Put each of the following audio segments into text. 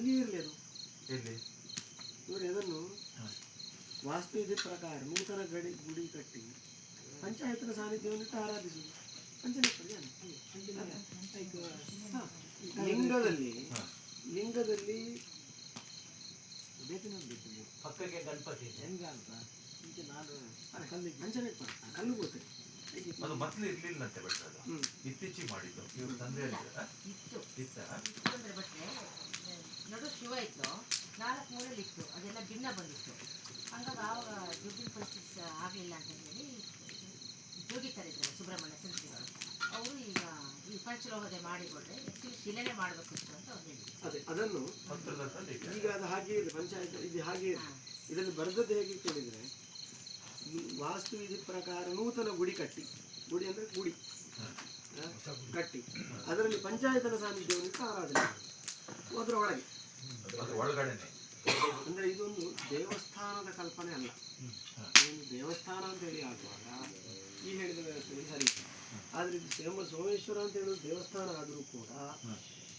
ಅಲ್ಲಿ ಇರಲಿ ಅದು. ಎಲ್ಲಿ ನೋಡಿ ಅದನ್ನು ವಾಸ್ತು ವಿಧಿ ಪ್ರಕಾರ ನೂತನ ಗಡಿ ಗುಡಿ ಕಟ್ಟಿ ಪಂಚಾಯತ್ನ ಸಾನ್ನಿಧ್ಯವನ್ನು ಇಟ್ಟು ಆರಾಧಿಸುವುದು. ಪಂಚನೇಶ್ವರಿ ಅಲ್ಲ. ಲಿಂಗದಲ್ಲಿ. ಲಿಂಗದಲ್ಲಿ ಪಕ್ಕಕ್ಕೆ ಗಣಪತಿ ಹೆಂಗಾಗ ಈಗ ನಾನು ಕಲ್ಲಿಗೆ. ಪಂಚನೇಶ್ವರ ಕಲ್ಲು ಗೊತ್ತಿಲ್ಲ ಅದು ಮೊದಲು ಇರ್ಲಿಲ್ಲಂತೆ ಬಟ್ ಅದು ಹ್ಮ್. ಇತ್ತೀಚೆಗೆ ಮಾಡಿದ್ದು. ಇವ್ರ ತಂದೆ ಇತ್ತು. ಅಂದ್ರೆ ಬಟ್ಟೆ ನಡು ಶಿವ ಇತ್ತು. ನಾಲ್ಕು ಮೂರಲ್ಲಿ ಇತ್ತು. ಅದೆಲ್ಲ ಭಿನ್ನ ಬಂದಿತ್ತು. ಹಂಗಾಗಿ ಆವಾಗ ದುಡ್ಡಿನ ಪರಿಸ್ಥಿತಿ ಆಗಲಿಲ್ಲ ಅಂತ ಹೇಳಿ ಜೋಗಿತಾರೆ ಇದ್ದಾರೆ ಸುಬ್ರಹ್ಮಣ್ಯ ಸಂಸ್ಕೃತಿಗಳು ಅವರು ಈಗ ಈ ಪಂಚಲೋಹದೆ ಮಾಡಿಕೊಟ್ರೆ ಶಿಲೆನೆ ಮಾಡಬೇಕಿತ್ತು ಅಂತ ಅವ್ರು ಹೇಳಿದ್ರು. ಅದೇ ಅದನ್ನು ಈಗ ಅದು ಹಾಗೆ ಇದೆ ಪಂಚಾಯತ್ ಇದು ಹಾಗೆ ಇದೆ. ಇದರಲ್ಲಿ ಬರೆದದ್ದು ಹೇಗೆ ಕೇಳಿದರೆ ವಾಸ್ತು ವಿಧಿ ಪ್ರಕಾರ ನೂತನ ಗುಡಿ ಕಟ್ಟಿ. ಗುಡಿ ಅಂದರೆ ಗುಡಿ? ಕಟ್ಟಿ. ಅದರಲ್ಲಿ ಪಂಚಾಯತನ ಸಾನ್ನಿಧ್ಯವನ್ನು ಇಟ್ಟು ಆರಾಧನೆ. ಅದರ ಒಳಗೆ. ಅಂದರೆ ಇದೊಂದು ದೇವಸ್ಥಾನದ ಕಲ್ಪನೆ ಅಲ್ಲ. ಇದೊಂದು ದೇವಸ್ಥಾನ ಅಂತ ಹೇಳಿ ಆಗುವಾಗ ಈ ಹೇಳಿದ ವ್ಯವಸ್ಥೆಯಲ್ಲಿ ಸರಿ. ಆದರೆ ಇದು ಸೇಮ ಸೋಮೇಶ್ವರ ಅಂತ ಹೇಳೋದು ದೇವಸ್ಥಾನ ಆದರೂ ಕೂಡ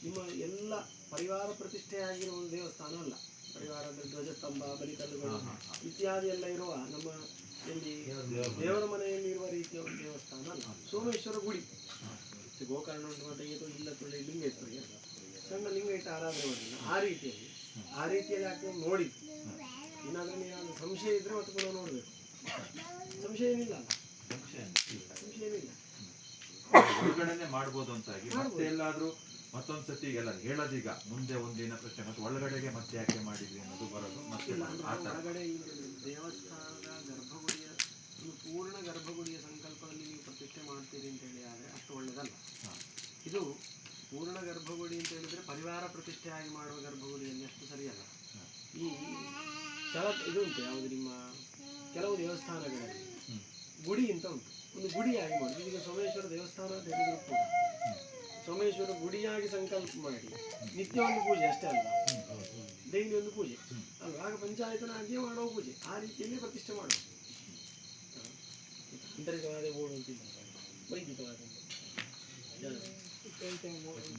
ನಿಮ್ಮ ಎಲ್ಲ ಪರಿವಾರ ಪ್ರತಿಷ್ಠೆಯಾಗಿರುವ ಒಂದು ದೇವಸ್ಥಾನ ಅಲ್ಲ. ಪರಿವಾರದ ಧ್ವಜಸ್ತಂಭ ಬಲಿಕಲ್ಲುಗಳು ಇತ್ಯಾದಿ ಎಲ್ಲ ಇರುವ ನಮ್ಮ ದೇವರ ಮನೆಯಲ್ಲಿ ಇರುವ ರೀತಿಯ ಒಂದು ದೇವಸ್ಥಾನ ಸೋಮೇಶ್ವರ ಗುಡಿ. ಮತ್ತೆ ಗೋಕರ್ಣ ಇದು ಇಲ್ಲ ತುಳಿ ಲಿಂಗ ಇತ್ತು ಸಣ್ಣ ಲಿಂಗ ಇಟ್ಟು ಆರಾಧನೆ ಮಾಡಿಲ್ಲ ಆ ರೀತಿಯಲ್ಲಿ. ಆ ರೀತಿಯಲ್ಲಿ ಹಾಕಿ ನೋಡಿ. ಏನಾದರೂ ಏನಾದ್ರು ಸಂಶಯ ಇದ್ರೆ ಮತ್ತೆ ಪುನಃ ನೋಡಬೇಕು. ಸಂಶಯ ಏನಿಲ್ಲ ಸಂಶಯ ಏನಿಲ್ಲ ಒಳಗಡೆನೆ ಮಾಡ್ಬೋದು ಅಂತಾಗಿ ಮತ್ತೆ ಎಲ್ಲಾದ್ರೂ ಮತ್ತೊಂದ್ ಸತಿ ಎಲ್ಲ ಹೇಳೋದೀಗ ಮುಂದೆ ಒಂದಿನ ಪ್ರಶ್ನೆ ಮತ್ತೆ ಒಳಗಡೆಗೆ ಮತ್ತೆ ಯಾಕೆ ಮಾಡಿದ್ವಿ ಅನ್ನೋದು ಬರೋದು ಮತ್ತೆ ಆ ಥರ. ಒಳಗಡೆ ಈಗ ದೇವಸ್ಥಾನದ ಗರ್ಭಗುಡಿಯ ಒಂದು ಪೂರ್ಣ ಗರ್ಭಗುಡಿಯ ಸಂಕಲ್ಪದಲ್ಲಿ ನೀವು ಪ್ರತಿಷ್ಠೆ ಮಾಡ್ತೀರಿ ಅಂತ ಹೇಳಿ ಆದರೆ ಅಷ್ಟು ಒಳ್ಳೆಯದಲ್ಲ ಇದು ಪೂರ್ಣ ಗರ್ಭಗುಡಿ ಅಂತ ಹೇಳಿದರೆ ಪರಿವಾರ ಪ್ರತಿಷ್ಠೆಯಾಗಿ ಮಾಡುವ ಗರ್ಭಗುಡಿಯಲ್ಲಿ ಅಷ್ಟು ಸರಿಯಲ್ಲ. ಈ ಚಲ ಇದು ಉಂಟು ಯಾವುದು ನಿಮ್ಮ ಕೆಲವು ದೇವಸ್ಥಾನಗಳಲ್ಲಿ. ಗುಡಿ ಅಂತ ಉಂಟು. ಒಂದು ಗುಡಿಯಾಗಿ ಮಾಡಿ. ಈಗ ಸೋಮೇಶ್ವರ ದೇವಸ್ಥಾನ ಅಂತ ಹೇಳಿದ್ರು ಕೂಡ. ಸೋಮೇಶ್ವರ ಗುಡಿಯಾಗಿ ಸಂಕಲ್ಪ ಮಾಡಿ. ನಿತ್ಯ ಒಂದು ಪೂಜೆ ಅಷ್ಟೇ ಅಲ್ಲ ಡೈಲಿ ಒಂದು ಪೂಜೆ. ಅಲ್ಲ ಆಗ ಪಂಚಾಯತನ ಹಾಗೆ ಮಾಡುವ ಪೂಜೆ. ಆ ರೀತಿಯಲ್ಲಿ ಪ್ರತಿಷ್ಠೆ ¿Qué es lo que se llama?